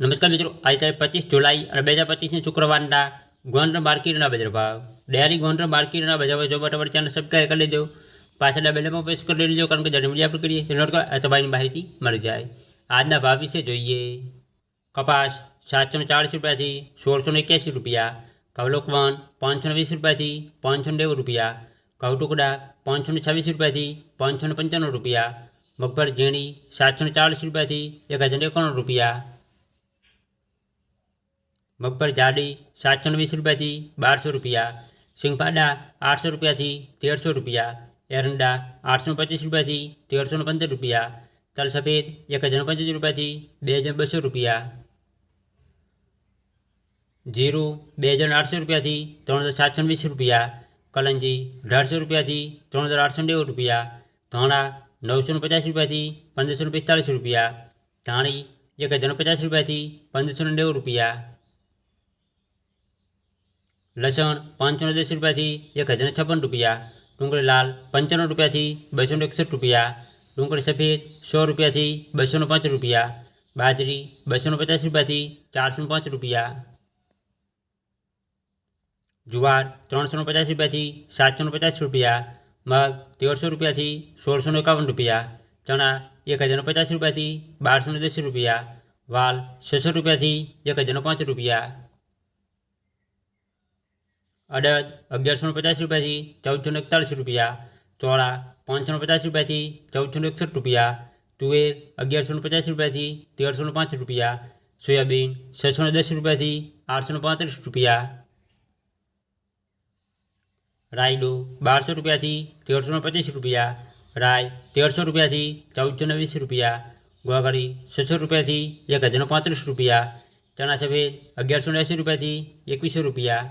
નમસ્કાર મિત્રો આજે તારીખ પચીસ જુલાઈ અને બે હજાર પચીસની શુક્રવારના ગોંડલ માર્કેટના બજાર ભાવ ડેરી ગોંડલ માર્કેટના બજાર ભાવ જોવા માટે ચેનલ સબસ્ક્રાઈબ કરી લેજો પાછળના બેલમાં પ્રેસ કરી લેજો કારણ કે જન્મડી આપણે કરીએ તો નોટ તમારી માહિતી મળી જાય આજના ભાવ વિશે જોઈએ કપાસ સાતસો ને ચાળીસ રૂપિયાથી સોળસો ને એક્યાસી રૂપિયા કવલોકવન પાંચસો ને વીસ રૂપિયાથી પાંચસો ને નેવું રૂપિયા ઘઉં ટુકડા પાંચસો ને છવ્વીસ રૂપિયાથી પાંચસો ને પંચાણું રૂપિયા મગફળી ઝીણી સાતસો ને ચાળીસ રૂપિયાથી એક હજાર ને એકાણું રૂપિયા મગફળી જાડી સાતસો ને વીસ રૂપિયાથી બારસો રૂપિયા સિંગપાડા આઠસો રૂપિયાથી તેરસો રૂપિયા એરંડા આઠસો પચીસ રૂપિયાથી તેરસો ને પંદર રૂપિયા તલ સફેદ એક હજાર પંચોતેર રૂપિયાથી બે હજાર બસો રૂપિયા જીરું બે હજાર આઠસો રૂપિયાથી ત્રણ હજાર સાતસો વીસ રૂપિયા કલંજી અઢારસો રૂપિયાથી ત્રણ હજાર આઠસો નેવું રૂપિયા ધાણા નવસો ને પચાસ રૂપિયાથી પંદરસો ને પિસ્તાળીસ રૂપિયા ધાણી એક હજાર પચાસ રૂપિયાથી પંદરસો ને નેવું રૂપિયા લસણ પાંચસો ને દસ રૂપિયાથી એક હજાર ને છપ્પન રૂપિયા ડુંગળી લાલ પંચાણું રૂપિયાથી બસો ને એકસઠ રૂપિયા ડુંગળી સફેદ સો રૂપિયાથી બસો ને પાંચ રૂપિયા બાજરી બસો ને પચાસ રૂપિયાથી ચારસો ને પાંચ રૂપિયા જુવાર ત્રણસો ને પચાસ રૂપિયાથી સાતસો ને પચાસ રૂપિયા મગ તેરસો રૂપિયાથી સોળસો ને એકાવન રૂપિયા ચણા એક હજાર ને પચાસ રૂપિયાથી બારસો ને દસ રૂપિયા વાલ છસો રૂપિયાથી એક હજાર ને પાંચ રૂપિયા અડદ અગિયારસો ને પચાસ રૂપિયાથી ચૌદસો ને એકતાળીસ રૂપિયા ચોળા પાંચસો ને પચાસ રૂપિયાથી ચૌદસો ને એકસઠ રૂપિયા તુવેર અગિયારસો ને પચાસ રૂપિયાથી તેરસો ને પાંચ રૂપિયા સોયાબીન છસો ને દસ રૂપિયાથી આઠસો ને પાંત્રીસ રૂપિયા રાયડો બારસો રૂપિયાથી તેરસો ને પચીસ રૂપિયા રાય તેરસો રૂપિયાથી ચૌદસો ને વીસ રૂપિયા ગોગળી છસો રૂપિયાથી એક હજાર ને પાંત્રીસ રૂપિયા ચણા સફેદ અગિયારસો ને એંસી રૂપિયાથી એકવીસો રૂપિયા